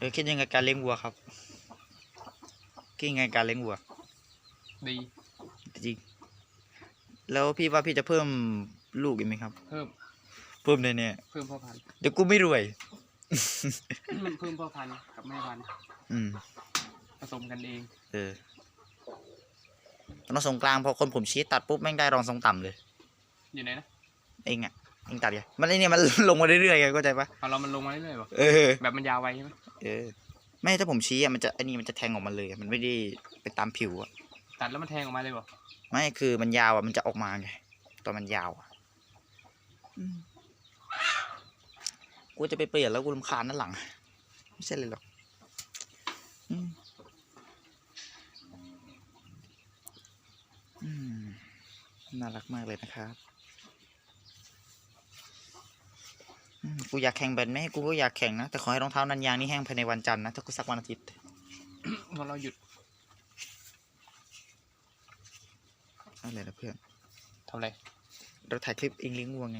เออคิดยังไงการเลี้ยงวัวครับคิดยังไงการเลี้ยงวัว ดี จริง แล้วพี่ว่าพี่จะเพิ่มลูกอีกไหมครับ เพิ่ม เพิ่มเลยเนี่ยเพิ่มพ่อพันธุ์เดี๋ยวกูไม่รวย เพิ่มพ่อพันธุ์กับแม่พันธุ์อืม ผสมกันเอง เออตอนสงกลางพอคนผมชี้ตัดปุ๊บแม่งได้รองทรงต่ำเลย อยู่ไหนนะ เองอะ เองตัดไงมันไอเนี่ยมันลงมาเรื่อยๆไงเข้าใจปะเอาเรามันลงมาเรื่อยๆป่ะเออแบบมันยาวไวใช่ไหมเออไม่ถ้าผมชี้อะมันจะไอ้นี่มันจะแทงออกมาเลยอะมันไม่ได้ไปตามผิวอะตัดแล้วมันแทงออกมาเลยป่ะไม่คือมันยาวอะมันจะออกมาไงตอนมันยาวอะอืมกูจะไปเปลี่ยนแล้วกูรำคาญนั่นหลัง ไม่ใช่เลยหรอกอืมอืมน่ารักมากเลยนะครับอืม กูอยากแข่งแบดไหมกูก็อยากแข่งนะ แต่ขอให้รองเท้านันยางนี่แห้งภายในวันจันทร์นะ ถ้ากูสักวันอาทิตย์พอเราหยุดอะไรนะเพื่อนเท่าไหร่เราถ่ายคลิปเองเลี้ยงวัวไง